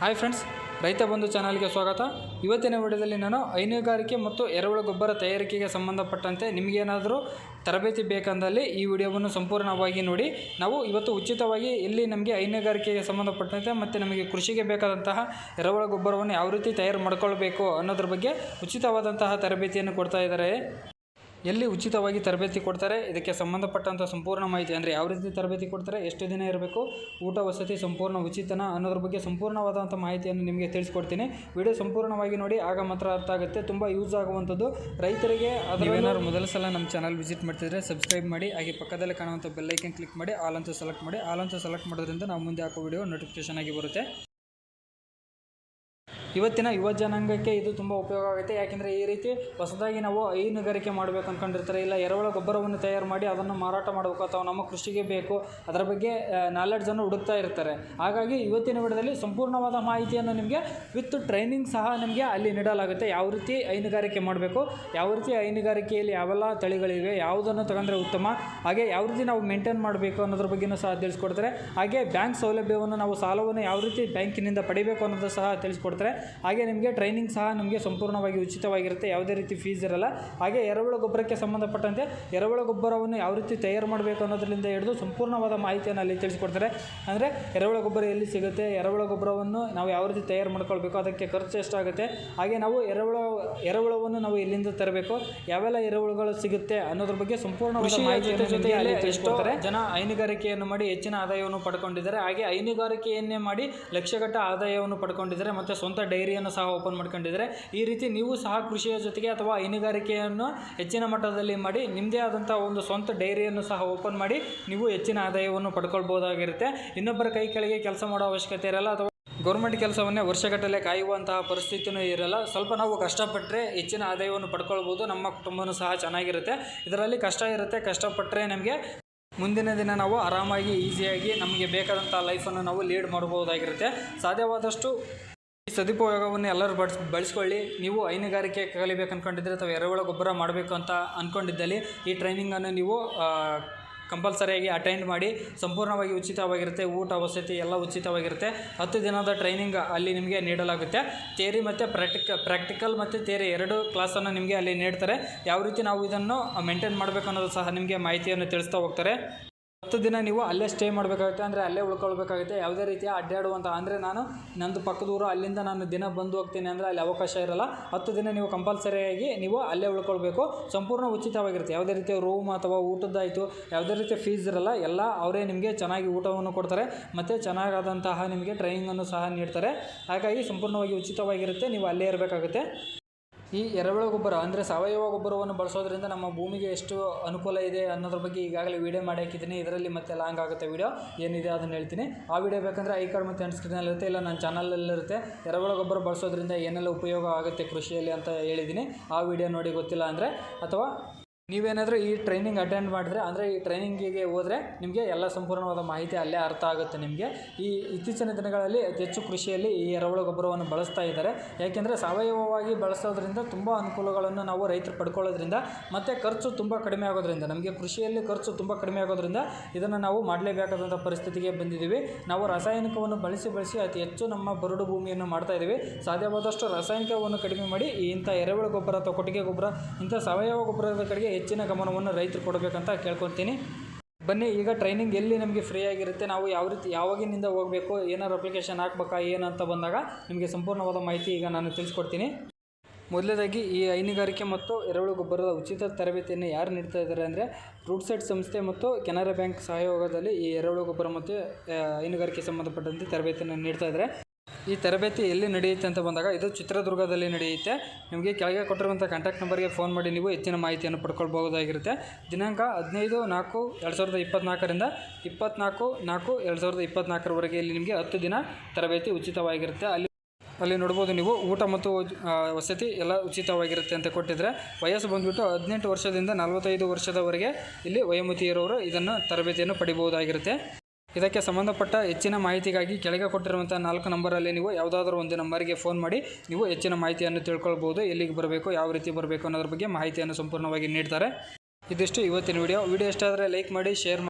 Hi friends ರೈತ ಬಂಧು ಚಾನಲ್ಗೆ ಸ್ವಾಗತ. ಇವತ್ತಿನ ವಿಡಿಯೋದಲ್ಲಿ ನಾನು ಹೈನುಗಾರಿಕೆ ಮತ್ತು ಎರೆಹುಳ ಗೊಬ್ಬರ ತಯಾರಿಕೆಗೆ ಸಂಬಂಧಪಟ್ಟಂತೆ ನಿಮಗೇನಾದರೂ ತರಬೇತಿ ಬೇಕಂದಲ್ಲಿ ಈ ವಿಡಿಯೋವನ್ನು ಸಂಪೂರ್ಣವಾಗಿ ನೋಡಿ. ನಾವು ಇವತ್ತು ಉಚಿತವಾಗಿ ಇಲ್ಲಿ ನಮಗೆ ಹೈನುಗಾರಿಕೆಗೆ ಸಂಬಂಧಪಟ್ಟಂತೆ ಮತ್ತು ನಮಗೆ ಕೃಷಿಗೆ ಬೇಕಾದಂತಹ ಎರೆಹುಳ ಗೊಬ್ಬರವನ್ನು ಯಾವ ರೀತಿ ತಯಾರು ಮಾಡ್ಕೊಳ್ಬೇಕು ಅನ್ನೋದ್ರ ಬಗ್ಗೆ ಉಚಿತವಾದಂತಹ ತರಬೇತಿಯನ್ನು ಕೊಡ್ತಾ ಇದ್ದಾರೆ. ಎಲ್ಲಿ ಉಚಿತವಾಗಿ ತರಬೇತಿ ಕೊಡ್ತಾರೆ, ಇದಕ್ಕೆ ಸಂಬಂಧಪಟ್ಟಂಥ ಸಂಪೂರ್ಣ ಮಾಹಿತಿ, ಅಂದರೆ ಯಾವ ರೀತಿ ತರಬೇತಿ ಕೊಡ್ತಾರೆ, ಎಷ್ಟು ದಿನ ಇರಬೇಕು, ಊಟ ವಸತಿ ಸಂಪೂರ್ಣ ಉಚಿತನ ಅನ್ನೋದ್ರ ಬಗ್ಗೆ ಸಂಪೂರ್ಣವಾದಂಥ ಮಾಹಿತಿಯನ್ನು ನಿಮಗೆ ತಿಳಿಸ್ಕೊಡ್ತೀನಿ. ವಿಡಿಯೋ ಸಂಪೂರ್ಣವಾಗಿ ನೋಡಿ, ಆಗ ಮಾತ್ರ ಅರ್ಥ ಆಗುತ್ತೆ. ತುಂಬ ಯೂಸ್ ಆಗುವಂಥದ್ದು. ರೈತರಿಗೆ ಅದರಲ್ಲೇನಾದ್ರು ಮೊದಲ ಸಲ ನಮ್ಮ ಚಾನಲ್ ವಿಸಿಟ್ ಮಾಡ್ತಿದ್ರೆ ಸಬ್ಸ್ಕ್ರೈಬ್ ಮಾಡಿ, ಹಾಗೆ ಪಕ್ಕದಲ್ಲಿ ಕಾಣುವಂಥ ಬೆಲ್ಲೈಕನ್ ಕ್ಲಿಕ್ ಮಾಡಿ, ಆಲ್ ಅಂತ ಸೆಲೆಕ್ಟ್ ಮಾಡಿ, ಆಲ್ ಅಂತ ಸೆಲೆಕ್ಟ್ ಮಾಡೋದ್ರಿಂದ ನಾವು ಮುಂದೆ ಹಾಕೋ ವಿಡಿಯೋ ನೋಟಿಫಿಕೇಷನ್ ಆಗಿ ಬರುತ್ತೆ. ಇವತ್ತಿನ ಯುವ ಜನಾಂಗಕ್ಕೆ ಇದು ತುಂಬ ಉಪಯೋಗ ಆಗುತ್ತೆ. ಯಾಕೆಂದರೆ ಈ ರೀತಿ ಹೊಸದಾಗಿ ನಾವು ಹೈನುಗಾರಿಕೆ ಮಾಡಬೇಕು ಅಂದ್ಕೊಂಡಿರ್ತಾರೆ ಇಲ್ಲ, ಎರೆಹುಳ ಗೊಬ್ಬರವನ್ನು ತಯಾರು ಮಾಡಿ ಅದನ್ನು ಮಾರಾಟ ಮಾಡಬೇಕು ಅಥವಾ ನಮ್ಮ ಕೃಷಿಗೆ ಬೇಕು, ಅದರ ಬಗ್ಗೆ ನಾಲೆಡ್ಜನ್ನು ಹುಡುಕ್ತಾ ಇರ್ತಾರೆ. ಹಾಗಾಗಿ ಇವತ್ತಿನ ವಿಡದಲ್ಲಿ ಸಂಪೂರ್ಣವಾದ ಮಾಹಿತಿಯನ್ನು ನಿಮಗೆ ವಿತ್ ಟ್ರೈನಿಂಗ್ ಸಹ ನಿಮಗೆ ಅಲ್ಲಿ ನೀಡಲಾಗುತ್ತೆ. ಯಾವ ರೀತಿ ಹೈನುಗಾರಿಕೆ ಮಾಡಬೇಕು, ಯಾವ ರೀತಿ ಹೈನುಗಾರಿಕೆಯಲ್ಲಿ ಯಾವೆಲ್ಲ ತಳಿಗಳಿವೆ, ಯಾವುದನ್ನು ತಗೊಂಡ್ರೆ ಉತ್ತಮ, ಹಾಗೆ ಯಾವ ರೀತಿ ನಾವು ಮೇಂಟೈನ್ ಮಾಡಬೇಕು ಅನ್ನೋದ್ರ ಬಗ್ಗೆನೂ ಸಹ ತಿಳಿಸ್ಕೊಡ್ತಾರೆ. ಹಾಗೆ ಬ್ಯಾಂಕ್ ಸೌಲಭ್ಯವನ್ನು ನಾವು ಸಾಲವನ್ನು ಯಾವ ರೀತಿ ಬ್ಯಾಂಕಿನಿಂದ ಪಡಿಬೇಕು ಅನ್ನೋದು ಸಹ ತಿಳಿಸ್ಕೊಡ್ತಾರೆ. ಹಾಗೆ ನಿಮಗೆ ಟ್ರೈನಿಂಗ್ ಸಹ ನಿಮಗೆ ಸಂಪೂರ್ಣವಾಗಿ ಉಚಿತವಾಗಿರುತ್ತೆ ಯಾವುದೇ ರೀತಿ ಫೀಸ್ ಇರಲ್ಲ. ಹಾಗೆ ಎರೆಹುಳ ಗೊಬ್ಬರಕ್ಕೆ ಸಂಬಂಧಪಟ್ಟಂತೆ ಎರೆಹುಳ ಗೊಬ್ಬರವನ್ನು ಯಾವ ರೀತಿ ತಯಾರು ಮಾಡಬೇಕು ಅನ್ನೋದರಿಂದ ಹಿಡಿದು ಸಂಪೂರ್ಣವಾದ ಮಾಹಿತಿಯನ್ನು ಅಲ್ಲಿ ತಿಳಿಸ್ಕೊಡ್ತಾರೆ. ಅಂದರೆ ಎರೆಹುಳ ಗೊಬ್ಬರ ಎಲ್ಲಿ ಸಿಗುತ್ತೆ ಎರೆಹುಳ ಗೊಬ್ಬರವನ್ನು ನಾವು ಯಾವ ರೀತಿ ತಯಾರು ಮಾಡ್ಕೊಳ್ಬೇಕು ಅದಕ್ಕೆ ಖರ್ಚು ಎಷ್ಟಾಗುತ್ತೆ ಹಾಗೆ ನಾವು ಎರೆಹುಳ ಎರೆಹುಳವನ್ನು ನಾವು ಎಲ್ಲಿಂದ ತರಬೇಕು ಯಾವೆಲ್ಲ ಎರೆಹುಳುಗಳು ಸಿಗುತ್ತೆ ಅನ್ನೋದ್ರ ಬಗ್ಗೆ ಸಂಪೂರ್ಣ ಮಾಹಿತಿಯ ಜೊತೆ ಅಲ್ಲಿ ತಿಳಿಸ್ಕೊಡ್ತಾರೆ. ಜನ ಹೈನುಗಾರಿಕೆಯನ್ನು ಮಾಡಿ ಹೆಚ್ಚಿನ ಆದಾಯವನ್ನು ಪಡ್ಕೊಂಡಿದ್ದಾರೆ. ಹಾಗೆ ಹೈನುಗಾರಿಕೆಯನ್ನೇ ಮಾಡಿ ಲಕ್ಷಗಟ್ಟ ಆದಾಯವನ್ನು ಪಡ್ಕೊಂಡಿದ್ದಾರೆ. ಮತ್ತು ಸ್ವಂತ ಡೈರಿಯನ್ನು ಸಹ ಓಪನ್ ಮಾಡ್ಕೊಂಡಿದ್ದಾರೆ ಈ ರೀತಿ ನೀವು ಸಹ ಕೃಷಿಯ ಜೊತೆಗೆ ಅಥವಾ ಹೈನುಗಾರಿಕೆಯನ್ನು ಹೆಚ್ಚಿನ ಮಟ್ಟದಲ್ಲಿ ಮಾಡಿ ನಿಮ್ಮದೇ ಆದಂಥ ಒಂದು ಸ್ವಂತ ಡೈರಿಯನ್ನು ಸಹ ಓಪನ್ ಮಾಡಿ, ನೀವು ಹೆಚ್ಚಿನ ಆದಾಯವನ್ನು ಪಡ್ಕೊಳ್ಬೋದಾಗಿರುತ್ತೆ. ಇನ್ನೊಬ್ಬರ ಕೈ ಕೆಳಗೆ ಕೆಲಸ ಮಾಡೋ ಅವಶ್ಯಕತೆ ಇರಲ್ಲ ಅಥವಾ ಗೌರ್ಮೆಂಟ್ ಕೆಲಸವನ್ನೇ ವರ್ಷಗಟ್ಟಲೆ ಕಾಯುವಂತಹ ಪರಿಸ್ಥಿತಿನೂ ಇರಲ್ಲ. ಸ್ವಲ್ಪ ನಾವು ಕಷ್ಟಪಟ್ಟರೆ ಹೆಚ್ಚಿನ ಆದಾಯವನ್ನು ಪಡ್ಕೊಳ್ಬೋದು, ನಮ್ಮ ಕುಟುಂಬನೂ ಸಹ ಚೆನ್ನಾಗಿರುತ್ತೆ. ಇದರಲ್ಲಿ ಕಷ್ಟ ಇರುತ್ತೆ ಕಷ್ಟಪಟ್ಟರೆ ನಮಗೆ ಮುಂದಿನ ದಿನ ನಾವು ಆರಾಮಾಗಿ, ಈಸಿಯಾಗಿ ನಮಗೆ ಬೇಕಾದಂಥ ಲೈಫನ್ನು ನಾವು ಲೀಡ್ ಮಾಡ್ಬೋದಾಗಿರುತ್ತೆ. ಸಾಧ್ಯವಾದಷ್ಟು ಈ ಸದುಪಯೋಗವನ್ನು ಎಲ್ಲರೂ ಬಳಸ್ ಬಳಸ್ಕೊಳ್ಳಿ. ನೀವು ಹೈನುಗಾರಿಕೆ ಕಲಿಬೇಕು ಅಂದ್ಕೊಂಡಿದ್ದರೆ ಅಥವಾ ಎರೆಹುಳ ಗೊಬ್ಬರ ಮಾಡಬೇಕು ಅಂತ ಅಂದ್ಕೊಂಡಿದ್ದಲ್ಲಿ ಈ ಟ್ರೈನಿಂಗನ್ನು ನೀವು ಕಂಪಲ್ಸರಿಯಾಗಿ ಅಟೆಂಡ್ ಮಾಡಿ. ಸಂಪೂರ್ಣವಾಗಿ ಉಚಿತವಾಗಿರುತ್ತೆ. ಊಟ, ವಸತಿ ಎಲ್ಲ ಉಚಿತವಾಗಿರುತ್ತೆ. ಹತ್ತು ದಿನದ ಟ್ರೈನಿಂಗ್ ಅಲ್ಲಿ ನಿಮಗೆ ನೀಡಲಾಗುತ್ತೆ. ಥಿಯರಿ ಮತ್ತು ಪ್ರಾಕ್ಟಿಕ, ಪ್ರಾಕ್ಟಿಕಲ್ ಮತ್ತು ಥಿಯರಿ ಎರಡು ಕ್ಲಾಸನ್ನು ನಿಮಗೆ ಅಲ್ಲಿ ನೀಡ್ತಾರೆ. ಯಾವ ರೀತಿ ನಾವು ಇದನ್ನು ಮೇಂಟೈನ್ ಮಾಡಬೇಕು ಅನ್ನೋದು ಸಹ ನಿಮಗೆ ಮಾಹಿತಿಯನ್ನು ತಿಳಿಸ್ತಾ ಹೋಗ್ತಾರೆ. ಹತ್ತು ದಿನ ನೀವು ಅಲ್ಲೇ ಸ್ಟೇ ಮಾಡಬೇಕಾಗುತ್ತೆ, ಅಂದರೆ ಅಲ್ಲೇ ಉಳ್ಕೊಳ್ಬೇಕಾಗುತ್ತೆ, ಯಾವುದೇ ರೀತಿಯ ಅಡ್ಡಾಡುವಂಥ ಅಂದರೆ ನಾನು ನಂದು ಪಕ್ಕದೂರು ಅಲ್ಲಿಂದ ನಾನು ದಿನ ಬಂದು ಹೋಗ್ತೀನಿ ಅಂದರೆ ಅಲ್ಲಿ ಅವಕಾಶ ಇರಲ್ಲ. ಹತ್ತು ದಿನ ನೀವು ಕಂಪಲ್ಸರಿಯಾಗಿ ನೀವು ಅಲ್ಲೇ ಉಳ್ಕೊಳ್ಬೇಕು. ಸಂಪೂರ್ಣ ಉಚಿತವಾಗಿರುತ್ತೆ. ಯಾವುದೇ ರೀತಿಯ ರೂಮ್ ಅಥವಾ ಊಟದ್ದಾಯಿತು, ಯಾವುದೇ ರೀತಿಯ ಫೀಸ್ ಇರಲ್ಲ, ಎಲ್ಲ ಅವರೇ ನಿಮಗೆ ಚೆನ್ನಾಗಿ ಊಟವನ್ನು ಕೊಡ್ತಾರೆ. ಮತ್ತು ಚೆನ್ನಾಗಾದಂತಹ ನಿಮಗೆ ಟ್ರೈನಿಂಗನ್ನು ಸಹ ನೀಡ್ತಾರೆ. ಹಾಗಾಗಿ ಸಂಪೂರ್ಣವಾಗಿ ಉಚಿತವಾಗಿರುತ್ತೆ, ನೀವು ಅಲ್ಲೇ ಇರಬೇಕಾಗುತ್ತೆ. ಈ ಎರೆಹುಳ ಗೊಬ್ಬರ ಅಂದರೆ ಸಾವಯವ ಗೊಬ್ಬರವನ್ನು ಬಳಸೋದ್ರಿಂದ ನಮ್ಮ ಭೂಮಿಗೆ ಎಷ್ಟು ಅನುಕೂಲ ಇದೆ ಅನ್ನೋದ್ರ ಬಗ್ಗೆ ಈಗಾಗಲೇ ವೀಡಿಯೋ ಮಾಡಿ ಹಾಕಿದ್ದೀನಿ. ಇದರಲ್ಲಿ ಮತ್ತೆ ಲಾಂಗ್ ಆಗುತ್ತೆ ವೀಡಿಯೋ ಏನಿದೆ ಅದನ್ನು ಹೇಳ್ತೀನಿ. ಆ ವೀಡಿಯೋ ಬೇಕಂದರೆ ಐ ಕಾರ್ಡ್ ಮತ್ತು ಸ್ಕ್ರೀನಲ್ಲಿ ಇರುತ್ತೆ. ಇಲ್ಲ ನನ್ನ ಚಾನಲಲ್ಲಿರುತ್ತೆ ಎರೆಹುಳ ಗೊಬ್ಬರ ಬಳಸೋದ್ರಿಂದ ಏನೆಲ್ಲ ಉಪಯೋಗ ಆಗುತ್ತೆ ಕೃಷಿಯಲ್ಲಿ ಅಂತ ಹೇಳಿದ್ದೀನಿ. ಆ ವಿಡಿಯೋ ನೋಡಿ ಗೊತ್ತಿಲ್ಲ ಅಂದರೆ ಅಥವಾ ನೀವೇನಾದರೂ ಈ ಟ್ರೈನಿಂಗ್ ಅಟೆಂಡ್ ಮಾಡಿದ್ರೆ, ಅಂದರೆ ಈ ಟ್ರೈನಿಂಗಿಗೆ ಹೋದರೆ ನಿಮಗೆ ಎಲ್ಲ ಸಂಪೂರ್ಣವಾದ ಮಾಹಿತಿ ಅಲ್ಲೇ ಅರ್ಥ ಆಗುತ್ತೆ ನಿಮಗೆ. ಈ ಇತ್ತೀಚಿನ ದಿನಗಳಲ್ಲಿ ಅತಿ ಹೆಚ್ಚು ಕೃಷಿಯಲ್ಲಿ ಈ ಎರೆಹುಳ ಗೊಬ್ಬರವನ್ನು ಬಳಸ್ತಾ ಇದ್ದಾರೆ. ಯಾಕೆಂದರೆ ಸಾವಯವವಾಗಿ ಬಳಸೋದ್ರಿಂದ ತುಂಬ ಅನುಕೂಲಗಳನ್ನು ನಾವು ರೈತರು ಪಡ್ಕೊಳ್ಳೋದ್ರಿಂದ, ಮತ್ತು ಖರ್ಚು ತುಂಬ ಕಡಿಮೆ ಆಗೋದ್ರಿಂದ, ನಮಗೆ ಕೃಷಿಯಲ್ಲಿ ಖರ್ಚು ತುಂಬ ಕಡಿಮೆ ಆಗೋದ್ರಿಂದ ಇದನ್ನು ನಾವು ಮಾಡಲೇಬೇಕಾದಂಥ ಪರಿಸ್ಥಿತಿಗೆ ಬಂದಿದ್ದೀವಿ. ನಾವು ರಾಸಾಯನಿಕವನ್ನು ಬಳಸಿ ಬಳಸಿ ಅತಿ ಹೆಚ್ಚು ನಮ್ಮ ಬರಡು ಭೂಮಿಯನ್ನು ಮಾಡ್ತಾ ಇದ್ದೀವಿ. ಸಾಧ್ಯವಾದಷ್ಟು ರಾಸಾಯನಿಕವನ್ನು ಕಡಿಮೆ ಮಾಡಿ ಇಂಥ ಎರೆಹುಳ ಗೊಬ್ಬರ ಅಥವಾ ಕೊಟ್ಟಿಗೆ ಗೊಬ್ಬರ, ಇಂಥ ಸಾವಯವ ಗೊಬ್ಬರದ ಕಡೆಗೆ ಹೆಚ್ಚಿನ ಗಮನವನ್ನು ರೈತರು ಕೊಡಬೇಕಂತ ಕೇಳ್ಕೊತೀನಿ. ಬನ್ನಿ, ಈಗ ಟ್ರೈನಿಂಗ್ ಎಲ್ಲಿ ನಮಗೆ ಫ್ರೀ ಆಗಿರುತ್ತೆ, ನಾವು ಯಾವ ರೀತಿ, ಯಾವಾಗಿನಿಂದ ಹೋಗಬೇಕು, ಏನಾದ್ರು ಅಪ್ಲಿಕೇಶನ್ ಹಾಕ್ಬೇಕಾ, ಏನು ಅಂತ ಬಂದಾಗ ನಿಮಗೆ ಸಂಪೂರ್ಣವಾದ ಮಾಹಿತಿ ಈಗ ನಾನು ತಿಳಿಸ್ಕೊಡ್ತೀನಿ. ಮೊದಲನೇದಾಗಿ, ಈ ಹೈನುಗಾರಿಕೆ ಮತ್ತು ಎರೆಹುಳು ಗೊಬ್ಬರದ ಉಚಿತ ತರಬೇತಿಯನ್ನು ಯಾರು ನೀಡ್ತಾ ಇದ್ದಾರೆ ಅಂದರೆ ರೂಟ್ಸೈಡ್ ಸಂಸ್ಥೆ ಮತ್ತು ಕೆನರಾ ಬ್ಯಾಂಕ್ ಸಹಯೋಗದಲ್ಲಿ ಈ ಎರೆಹುಳು ಗೊಬ್ಬರ ಮತ್ತು ಹೈನುಗಾರಿಕೆ ಸಂಬಂಧಪಟ್ಟಂತೆ ತರಬೇತಿಯನ್ನು ನೀಡ್ತಾ ಇದ್ದಾರೆ. ಈ ತರಬೇತಿ ಎಲ್ಲಿ ನಡೆಯುತ್ತೆ ಅಂತ ಬಂದಾಗ ಇದು ಚಿತ್ರದುರ್ಗದಲ್ಲಿ ನಡೆಯುತ್ತೆ. ನಿಮಗೆ ಕೆಳಗೆ ಕೊಟ್ಟಿರುವಂಥ ಕಾಂಟ್ಯಾಕ್ಟ್ ನಂಬರ್ಗೆ ಫೋನ್ ಮಾಡಿ ನೀವು ಹೆಚ್ಚಿನ ಮಾಹಿತಿಯನ್ನು ಪಡ್ಕೊಳ್ಬಹುದಾಗಿರುತ್ತೆ. ದಿನಾಂಕ ಹದಿನೈದು ನಾಲ್ಕು ಎರಡು ಸಾವಿರದ ಇಪ್ಪತ್ತ್ನಾಲ್ಕರಿಂದ ಇಪ್ಪತ್ತ್ನಾಲ್ಕು ನಾಲ್ಕು ಎರಡು ಸಾವಿರದ ಇಪ್ಪತ್ತ್ನಾಲ್ಕರವರೆಗೆ ಇಲ್ಲಿ ನಿಮಗೆ ಹತ್ತು ದಿನ ತರಬೇತಿ ಉಚಿತವಾಗಿರುತ್ತೆ. ಅಲ್ಲಿ ಅಲ್ಲಿ ನೋಡ್ಬೋದು ನೀವು ಊಟ ಮತ್ತು ವಸತಿ ಎಲ್ಲ ಉಚಿತವಾಗಿರುತ್ತೆ ಅಂತ ಕೊಟ್ಟಿದ್ರೆ ವಯಸ್ಸು ಬಂದುಬಿಟ್ಟು ಹದಿನೆಂಟು ವರ್ಷದಿಂದ ನಲವತ್ತೈದು ವರ್ಷದವರೆಗೆ ಇಲ್ಲಿ ವಯೋಮಿತಿಯರವರು ಇದನ್ನು ತರಬೇತಿಯನ್ನು ಪಡಿಬಹುದಾಗಿರುತ್ತೆ. ಇದಕ್ಕೆ ಸಂಬಂಧಪಟ್ಟ ಹೆಚ್ಚಿನ ಮಾಹಿತಿಗಾಗಿ ಕೆಳಗೆ ಕೊಟ್ಟಿರುವಂಥ ನಾಲ್ಕು ನಂಬರಲ್ಲಿ ನೀವು ಯಾವುದಾದ್ರೂ ಒಂದು ನಂಬರಿಗೆ ಫೋನ್ ಮಾಡಿ ನೀವು ಹೆಚ್ಚಿನ ಮಾಹಿತಿಯನ್ನು ತಿಳ್ಕೊಳ್ಬೋದು, ಎಲ್ಲಿಗೆ ಬರಬೇಕು, ಯಾವ ರೀತಿ ಬರಬೇಕು ಅನ್ನೋದ್ರ ಬಗ್ಗೆ ಮಾಹಿತಿಯನ್ನು ಸಂಪೂರ್ಣವಾಗಿ ನೀಡ್ತಾರೆ. ಇದಿಷ್ಟು ಇವತ್ತಿನ ವಿಡಿಯೋ. ವಿಡಿಯೋ ಇಷ್ಟ ಆದರೆ ಲೈಕ್ ಮಾಡಿ, ಶೇರ್ ಮಾಡಿ